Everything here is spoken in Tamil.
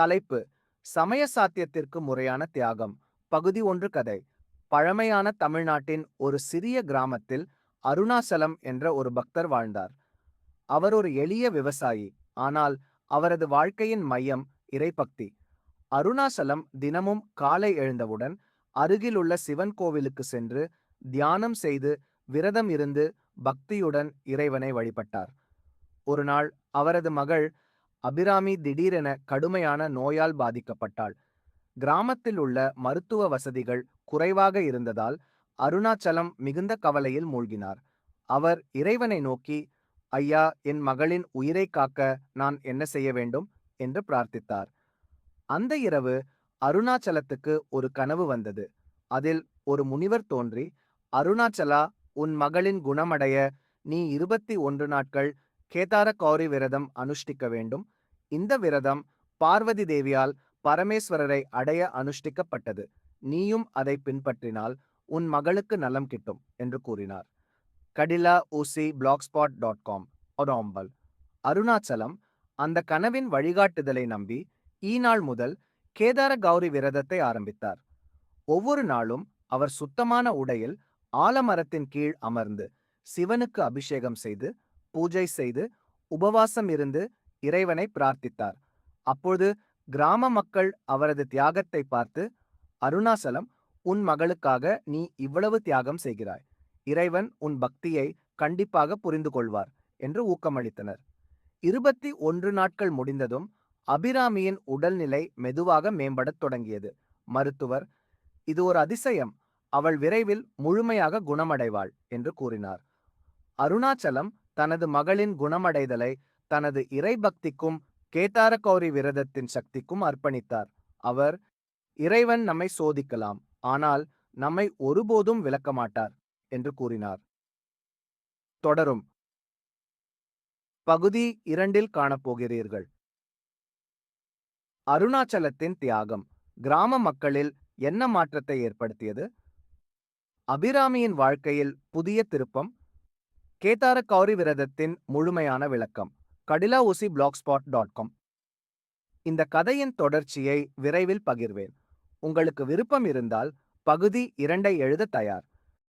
தலைப்பு சமய சாத்தியத்திற்கு முறையான தியாகம். பகுதி ஒன்று கதை. பழமையான தமிழ்நாட்டின் ஒரு சிறிய கிராமத்தில் அருணாசலம் என்ற ஒரு பக்தர் வாழ்ந்தார். அவர் ஒரு எளிய விவசாயி ஆனால் அவரது வாழ்க்கையின் மையம் இறைபக்தி. அருணாசலம் தினமும் காலை எழுந்தவுடன் அருகிலுள்ள சிவன் கோவிலுக்கு சென்று தியானம் செய்து விரதம் இருந்து பக்தியுடன் இறைவனை வழிபட்டார். ஒருநாள் அவரது மகள் அபிராமி திடீரென கடுமையான நோயால் பாதிக்கப்பட்டாள். கிராமத்தில் உள்ள மருத்துவ வசதிகள் குறைவாக இருந்ததால் அருணாச்சலம் மிகுந்த கவலையில் மூழ்கினார். அவர் இறைவனை நோக்கி ஐயா என் மகளின் உயிரை காக்க நான் என்ன செய்ய வேண்டும்? என்று பிரார்த்தித்தார். அந்த இரவு அருணாச்சலத்துக்கு ஒரு கனவு வந்தது. அதில் ஒரு முனிவர் தோன்றி அருணாச்சலா உன் மகளின் குணமடைய நீ இருபத்தி ஒன்று நாட்கள் கேதார கௌரி விரதம் அனுஷ்டிக்க வேண்டும். இந்த விரதம் பார்வதி தேவியால் பரமேஸ்வரரை அடைய அனுஷ்டிக்கப்பட்டது. நீயும் அதை பின்பற்றினால் உன் மகளுக்கு நலம் கிட்டும் என்று கூறினார். கடிலா ஊசி பிளாக்ஸ்பாட் டாட் காம் ஒடாம்பல் அருணாச்சலம் அந்த கனவின் வழிகாட்டுதலை நம்பி ஈநாள் முதல் கேதார கௌரி விரதத்தை ஆரம்பித்தார். ஒவ்வொரு நாளும் அவர் சுத்தமான உடையில் ஆலமரத்தின் கீழ் அமர்ந்து சிவனுக்கு அபிஷேகம் செய்து பூஜை செய்து உபவாசம் இருந்து இறைவனை பிரார்த்தித்தார். அப்பொழுது கிராம மக்கள் அவரது தியாகத்தை பார்த்து அருணாசலம் உன் மகளுக்காக நீ இவ்வளவு தியாகம் செய்கிறாய். இறைவன் உன் பக்தியை கண்டிப்பாக புரிந்து கொள்வார் என்று ஊக்கமளித்தனர். இருபத்தி ஒன்று நாட்கள் முடிந்ததும் அபிராமியின் உடல்நிலை மெதுவாக மேம்படத் தொடங்கியது. மருத்துவர் இது ஒரு அதிசயம். அவள் விரைவில் முழுமையாக குணமடைவாள் என்று கூறினார். அருணாச்சலம் தனது மகளின் குணமடைதலை தனது இறைபக்திக்கும் கேதார விரதத்தின் சக்திக்கும் அர்ப்பணித்தார். அவர் இறைவன் நம்மை சோதிக்கலாம் ஆனால் நம்மை ஒருபோதும் விளக்க மாட்டார் என்று கூறினார். தொடரும். பகுதி இரண்டில் காணப்போகிறீர்கள். அருணாச்சலத்தின் தியாகம் கிராம மக்களில் என்ன மாற்றத்தை ஏற்படுத்தியது? அபிராமியின் வாழ்க்கையில் புதிய திருப்பம் கேதார கௌரி விரதத்தின் முழுமையான விளக்கம். கடிலா ஊசி பிளாக்ஸ்பாட் டாட் காம். இந்த கதையின் தொடர்ச்சியை விரைவில் பகிர்வேன். உங்களுக்கு விருப்பம் இருந்தால் பகுதி இரண்டை எழுத தயார்.